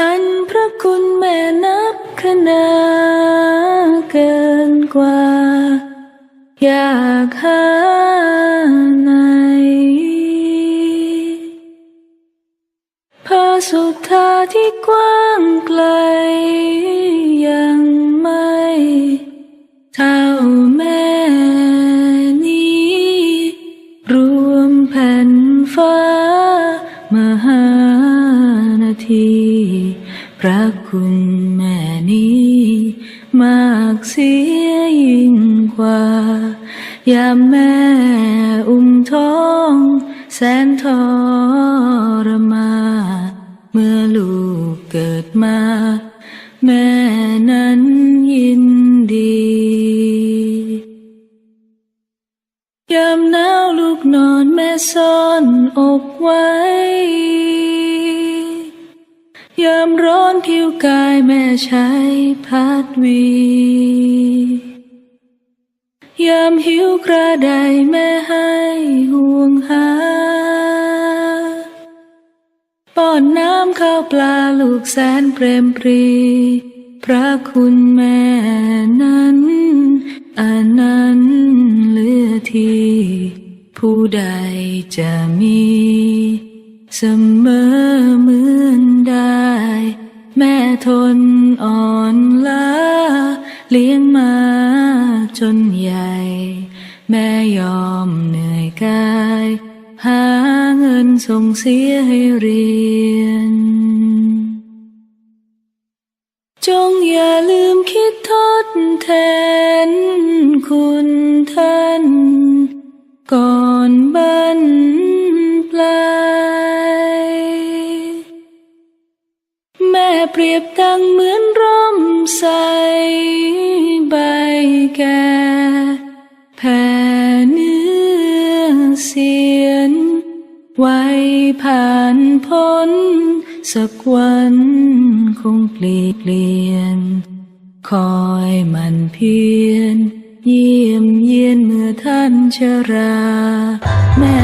อันพระคุณแม่นับขนาเกินกว่า อยากหาในพระสุธาที่กว้างไกลยัง ยามแม่อุ้มท้อง แสนทรมา เมื่อลูกเกิดมา แม่นั้นยินดี ยามหนาวลูกนอนแม่ซ่อนอกไว้ ยามร้อนผิวกายแม่ใช้พัดวี ยามหิวกระไดแม่ให้ห่วงหา ป้อนน้ำข้าวปลาลูกแสนเปรมปรี พระคุณแม่นั้นอันนั้นเลือที่ผู้ใดจะมี เสมอเหมือนได้ แม่ทนอ่อนล้าเลี้ยงมา จนใหญ่ แม่ยอมเหนื่อยกาย หาเงินส่งเสียให้เรียน จงอย่าลืมคิดทดแทนคุณท่าน ก่อนบรรปลาย แม่เปรียบ ไว้ผ่านพ้น สักวันคงเปลี่ยนเปลี่ยน คอยมันเพียน เยี่ยมเยียนเมื่อท่านชรา แม่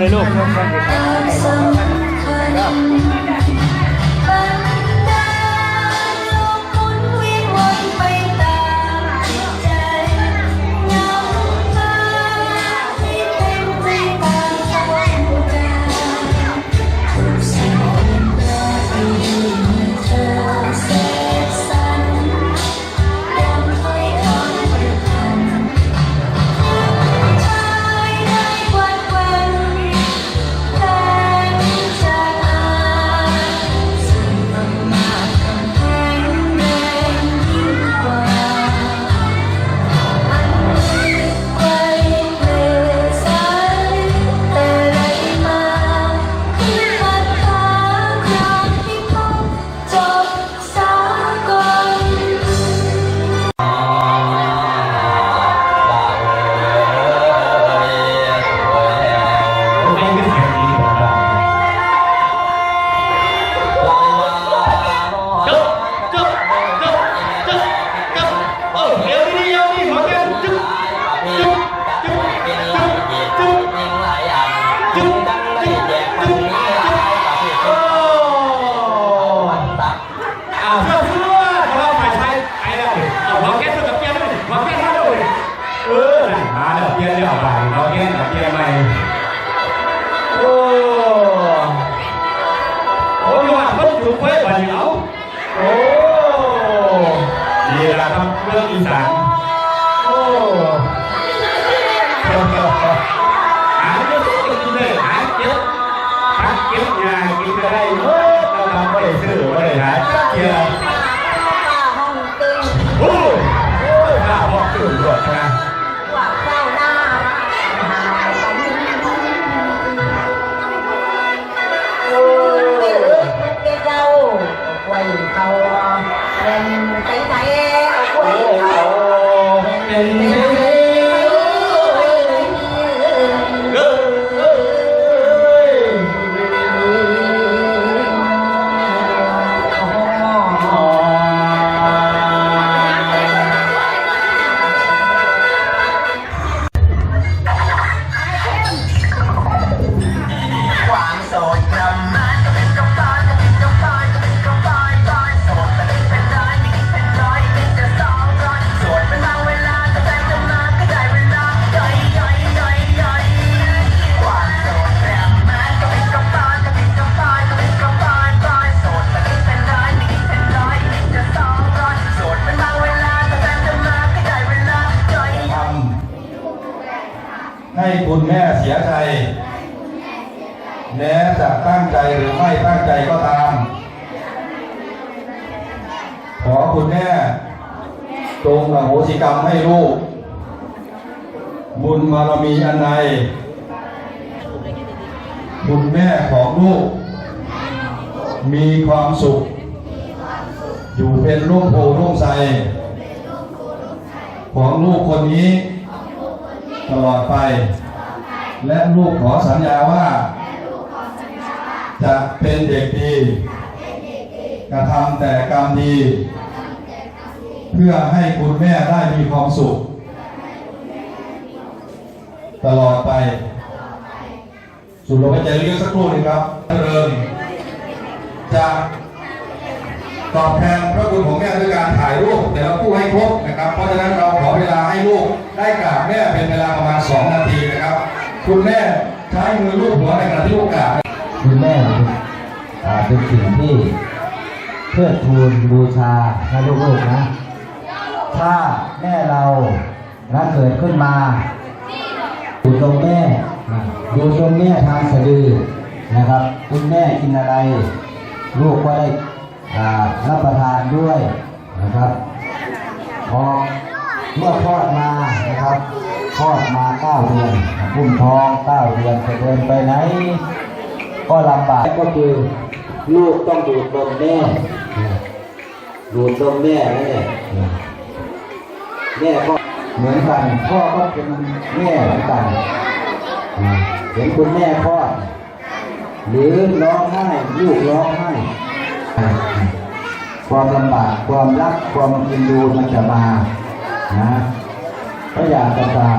เตรียมตัวเลยลูก ละ คุณแม่เสียใจ แม้จะตั้งใจหรือไม่ตั้งใจก็ตาม ขอคุณแม่จงอโหสิกรรมให้ลูก บุญบารมีอันใดบุญแม่ของลูก มีความสุข อยู่เป็นร่มโพร่มไทรของลูกคนนี้ ตลอดไป และลูกขอสัญญาว่า จะเป็นเด็กดีกระทำแต่กรรมดี เพื่อให้คุณแม่ได้มีความสุข ตลอดไป สุดลมหายใจลึกสักครู่หนึงครับเจริญจะตอบแทนพระคุณของแม่ด้วยการถ่ายรูปแต่ละคู่ให้ครบนะครับ เพราะฉะนั้นเราขอเวลาให้ลูกได้กราบแม่เป็นเวลาประมาณ 2 นาทีนะครับ คุณแม่ใช้มือลูบหัวในขณะที่ลูกาบคุณแม่อ่าเป็นสิ่งที่เพื่อทูลบูชาให้ลูกๆนะ ถ้าแม่เรานะเกิดขึ้นมาอยู่ตรงแม่อยู่ตรงแม่ทางสะดือนะครับ คุณแม่กินอะไร ลูกก็ได้รับประทานด้วยนะครับพอเมื่อคลอดมานะครับ คลอดมาเก้าเดือนพุ่มท้องเก้าเดือนจะเดินไปไหน ก็ลำบากก็คือลูกต้องดูดนมแม่ดูดนมแม่นั่นแหละแม่ก็เหมือนกันพ่อก็เป็นแม่เหมือนกันเห็นคุณแม่คลอดหรือร้องไห้ลูกร้องไห้ความลำบากความรักความกินดูมันจะมานะ พระยากจะฝา